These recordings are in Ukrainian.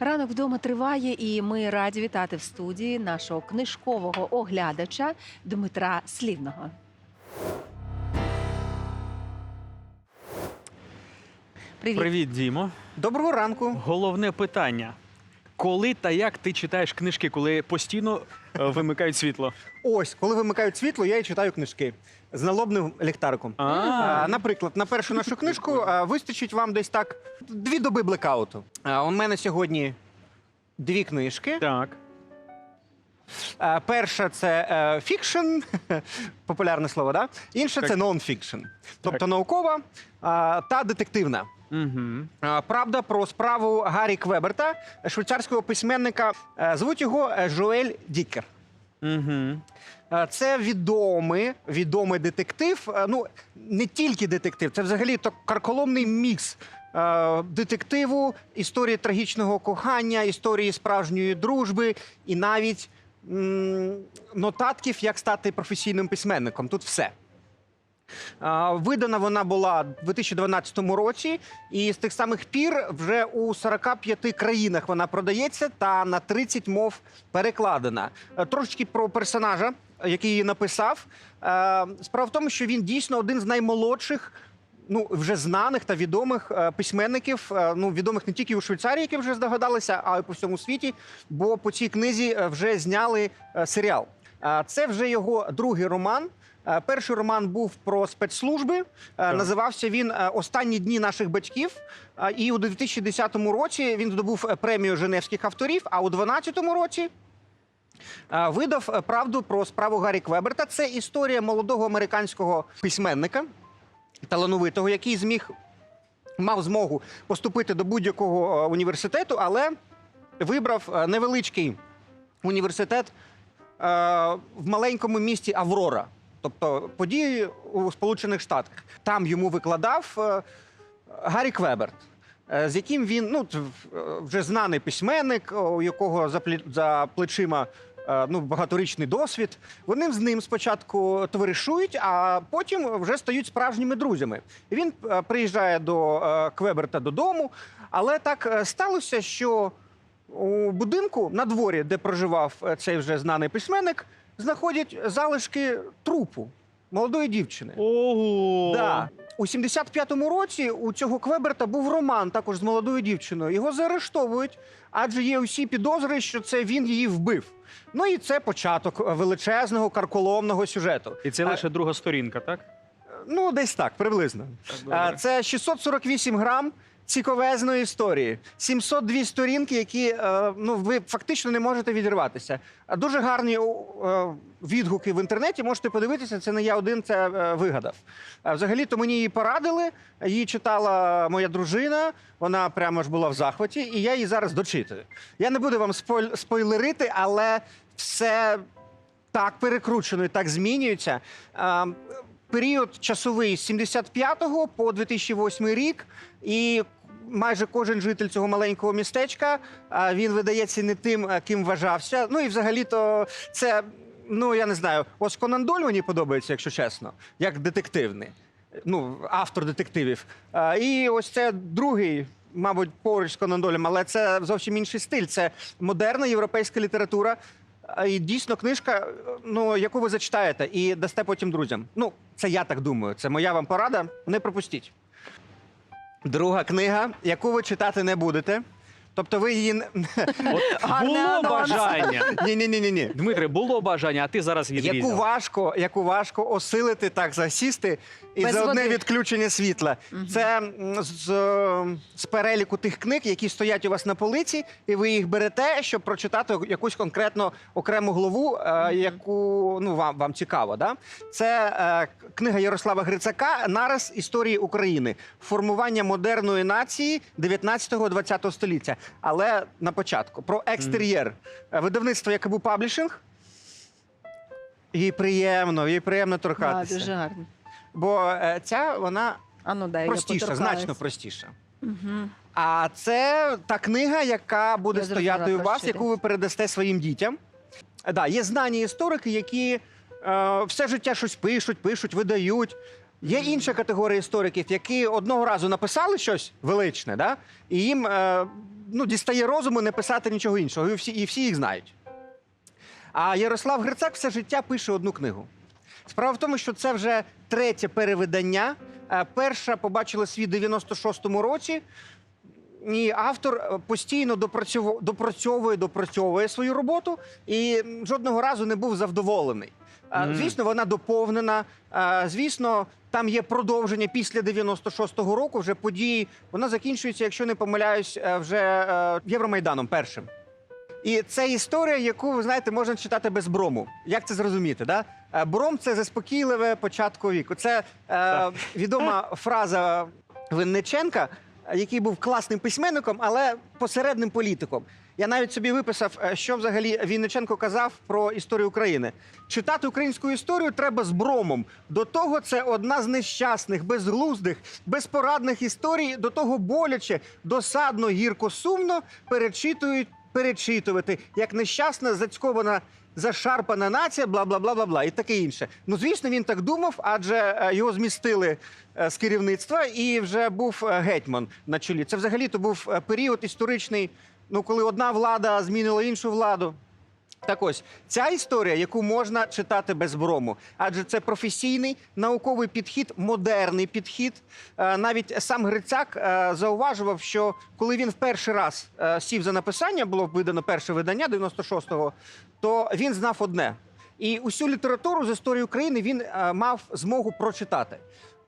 Ранок вдома триває, і ми раді вітати в студії нашого книжкового оглядача Дмитра Слівного. Привіт. Привіт, Дімо. Доброго ранку. Головне питання: коли та як ти читаєш книжки, коли постійно е, вимикають світло? Ось, коли вимикають світло, я і читаю книжки з налобним ліхтариком. А, А, наприклад, на першу нашу книжку а, вистачить вам десь так дві доби блекауту. А, у мене сьогодні дві книжки. так. А, перша це е, фікшн, популярне слово, да? інша це нон-фікшн, тобто наукова та детективна. Угу. Правда про справу Гаррі Квеберта, швейцарського письменника. Е, Звуть його е, Жоель Дікер. Угу. Е, Це відомий, відомий детектив. Е, Ну не тільки детектив, це взагалі то карколомний мікс е, детективу, історії трагічного кохання, історії справжньої дружби і навіть нотатків, як стати професійним письменником. Тут все. Видана вона була в 2012 році, і з тих самих пір вже у 45 країнах вона продається та на 30 мов перекладена. Е, Трошечки про персонажа, який її написав. Е, Справа в тому, що він дійсно один з наймолодших. Ну, вже знаних та відомих е, письменників, е, ну відомих не тільки у Швейцарії, які вже здогадалися, а й по всьому світі. Бо по цій книзі е, вже зняли серіал. Це вже його другий роман. Перший роман був про спецслужби. Е, Називався він Останні дні наших батьків. І у 2010 році він здобув премію Женевських авторів. А у 2012 році видав правду про справу Гаррі Квеберта. Це історія молодого американського письменника, талановитого, який зміг мав змогу поступити до будь-якого е, університету, але вибрав е, невеличкий університет е, в маленькому місті Аврора, тобто події у Сполучених Штатах. Там йому викладав Гаррі Квеберт. З яким він ну вже знаний письменник, у якого за плечима ну багаторічний досвід. Вони з ним спочатку товаришують, а потім вже стають справжніми друзями. Він е, приїжджає до е, Квеберта додому, але так е, сталося, що у будинку на дворі, де проживав е, цей вже знаний письменник, знаходять залишки трупу молодої дівчини. Ого! Да. У 75-му році у цього Квеберта був роман також з молодою дівчиною. Його заарештовують, адже є усі підозри, що це він її вбив. Ну і це початок величезного карколомного сюжету. І це лише друга сторінка, так? Ну, десь так, приблизно. Так, Це 648 грам цікавезної історії, 702 сторінки, які е, ну, ви фактично не можете відірватися. Дуже гарні е, відгуки в інтернеті. Можете подивитися, це не я один це е, вигадав. Взагалі-то мені її порадили. Її читала моя дружина. Вона прямо ж була в захваті, і я її зараз дочитую. Я не буду вам спойлерити, але все так перекручено і так змінюється. Період часовий з 75 по 2008 рік, і майже кожен житель цього маленького містечка він видається не тим, ким вважався. Ну і взагалі-то це. Ну, я не знаю, ось Конан Доль мені подобається, якщо чесно, як детективний. Ну, автор детективів. І ось це другий, мабуть, поруч з Конан Долем, але це зовсім інший стиль. Це модерна європейська література. І дійсно книжка, ну яку ви зачитаєте і дасте потім друзям. Ну, це я так думаю. Це моя вам порада. Не пропустіть. Друга книга, яку ви читати не будете. Тобто ви її не- От було бажання. ні, ні, ні. Дмитре, було бажання, а ти зараз Яку важко, яку важко осилити так засісти і Без за одне води. відключення світла. Це м, з, е, з переліку тих книг, які стоять у вас на полиці, і ви їх берете, щоб прочитати якусь конкретно окрему главу, е, яку ну вам, вам цікаво. Да? Це е, книга Ярослава Грицака Нараз історії України. Формування модерної нації 19-20 століття. Але на початку про екстер'єр. Видавництво Якобу Паблішинг. Їй приємно, їй приємно Да, торкатися. дуже гарно. Бо е, ця вона А ну дай простіша, я значно простіша. Угу. А це та книга, яка буде Я стояти у вас, яку ви передасте своїм дітям. Да, є знані історики, які е, все життя щось пишуть, пишуть, видають. Є інша категорія істориків, які одного разу написали щось величне, да? і їм е, ну, дістає розуму не писати нічого іншого. І всі, і всі їх знають. А Ярослав Грицак все життя пише одну книгу. Справа в тому, що це вже третє перевидання. Е, Перша побачила світ у 96-му році. І автор е, постійно допрацьовує, допрацьовує свою роботу і жодного разу не був завдоволений. Звісно, вона доповнена. Звісно, там є продовження після 96-го року. Вже події. Вона закінчується, якщо не помиляюсь, е, вже е, Євромайданом першим. І це історія, яку ви знаєте, можна читати без брому. Як це зрозуміти? Да? Е, Бром це заспокійливе початку віку. Це е, відома фраза Винниченка, який був класним письменником, але посередним політиком. Я навіть собі виписав, е, що взагалі Вінниченко казав про історію України. Читати українську історію треба з бромом. До того це одна з нещасних, безглуздих, безпорадних історій. До того боляче, досадно, гірко, сумно перечитувати, як нещасна, зацькована, зашарпана нація, бла бла бла бла бла і таке інше. Ну звісно, він так думав, адже е, його змістили е, з керівництва і вже був гетьман на чолі. Це взагалі то був період історичний. Ну, коли одна влада змінила іншу владу. Так ось ця історія, яку можна читати без брому, адже це професійний науковий підхід, модерний підхід. Е, Навіть сам Грицак е, зауважував, що коли він в перший раз е, сів за написання, було видано перше видання 96-го, то він знав одне. І усю літературу з історії України він мав змогу прочитати.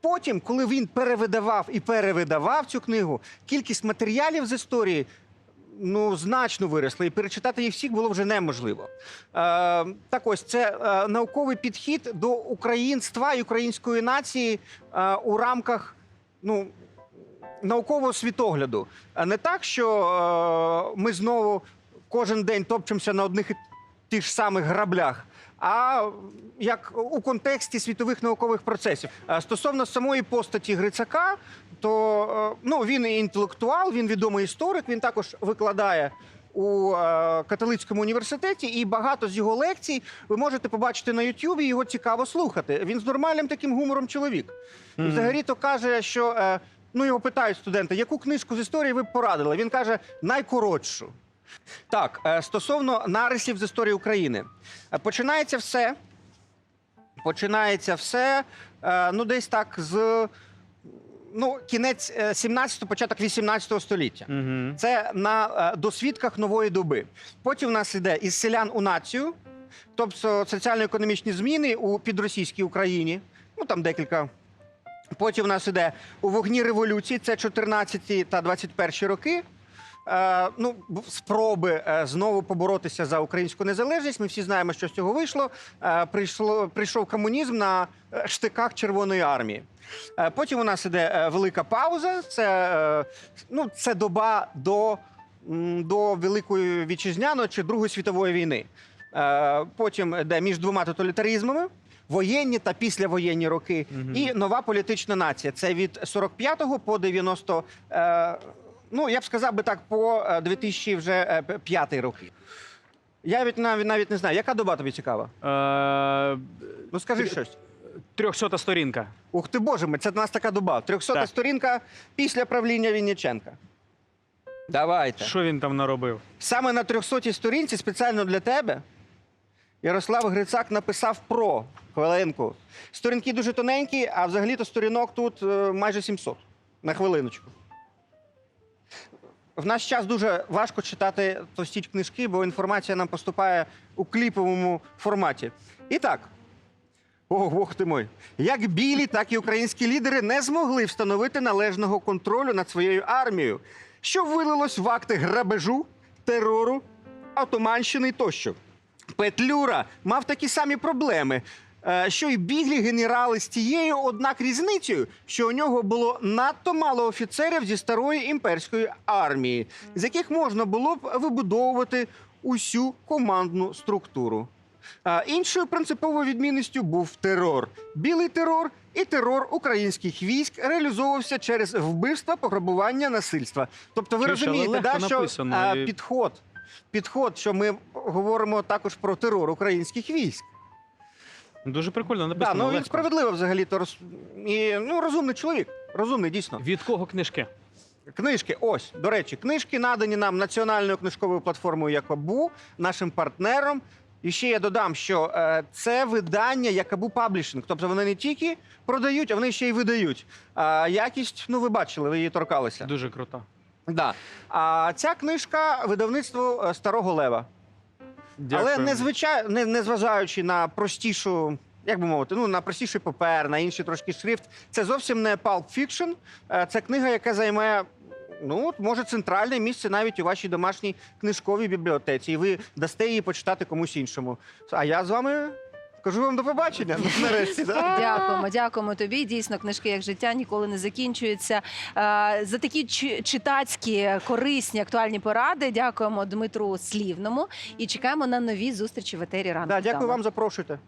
Потім, коли він перевидавав і перевидавав цю книгу, кількість матеріалів з історії ну, значно виросли, і перечитати їх всіх було вже неможливо. Е, так ось це е, науковий підхід до українства і української нації е, у рамках ну, наукового світогляду. А не так, що е, ми знову кожен день топчемося на одних і тих самих граблях. А як у контексті світових наукових процесів стосовно самої постаті Грицака, то е, ну він і інтелектуал, він відомий історик. Він також викладає у е, католицькому університеті, і багато з його лекцій ви можете побачити на Ютубі. Його цікаво слухати. Він з нормальним таким гумором чоловік. І Мгм. взагалі то каже, що е, ну його питають студенти, яку книжку з історії ви б порадили? Він каже найкоротшу. Так, стосовно нарисів з історії України, починається все. Починається все. Ну, десь так з ну, кінець 17-го, початок 18 століття. Угу. Це на е, досвідках нової доби. Потім в нас іде із селян у націю, тобто соціально-економічні зміни у підросійській Україні. Ну там декілька. Потім у нас іде у вогні революції, це 14 та 21 роки. Е, ну, спроби е, знову поборотися за українську незалежність. Ми всі знаємо, що з цього вийшло. Е, прийшло, прийшов комунізм на штиках Червоної армії. Потім у нас іде велика пауза. Це, ну, це доба до, до Великої вітчизняної чи Другої світової війни. Потім йде між двома тоталітаризмами. Воєнні та післявоєнні роки, Мгм. і нова політична нація. Це від 45 по 90, е, ну я б сказав би так, по е, 2005 роки. Я навіть навіть, навіть не знаю, яка доба тобі цікава? Е, Ну скажи щось. трьохсота сторінка. Ух ти, боже мій, це в нас така доба. 300 Так. сторінка після правління Вінниченка. Давайте. Що він там наробив? Саме на 300 сторінці спеціально для тебе Ярослав Грицак написав про хвилинку. Сторінки дуже тоненькі, а взагалі-то сторінок тут е, майже 700 на хвилиночку. В наш час дуже важко читати товсті книжки, бо інформація нам поступає у кліповому форматі. І так. О, Бог ти мой. Як білі, так і українські лідери не змогли встановити належного контролю над своєю армією, що вилилось в акти грабежу, терору, атоманщини тощо. Петлюра мав такі самі проблеми, що й біглі генерали з тією, однак різницею, що у нього було надто мало офіцерів зі старої імперської армії, з яких можна було б вибудовувати усю командну структуру. Іншою принциповою відмінністю був терор. Білий терор і терор українських військ реалізовувався через вбивства, пограбування, насильства. Тобто, ви Чуєш, розумієте, да, що написано, а, і- підход, підход, що ми говоримо також про терор українських військ. Дуже прикольно Да, написано. ну він легко. справедливо взагалі то роз... і ну розумний чоловік, розумний дійсно. Від кого книжки? Книжки, ось, до речі, книжки надані нам національною книжковою платформою Якобу, нашим партнером. І ще я додам, що е, це видання Якабу Паблішинг. Тобто вони не тільки продають, а вони ще й видають. А якість, ну ви бачили, ви її торкалися. Дуже круто. Да. А ця книжка видавництво е, Старого Лева. Дякую. Але незвичай... не, незважаючи на простішу, як би мовити, ну на простіший папер, на інший трошки шрифт, це зовсім не Pulp Fiction. Е, Це книга, яка займе. Ну, от, може, центральне місце навіть у вашій домашній книжковій бібліотеці, і ви дасте її почитати комусь іншому. А я з вами кажу вам до побачення. Нарешті, да? Дякуємо, дякуємо тобі. Дійсно, книжки як життя ніколи не закінчуються. Е, За такі чи- читацькі, корисні, актуальні поради. Дякуємо Дмитру Слівному і чекаємо на нові зустрічі в етері ранку. Да, дякую вам, запрошуйте.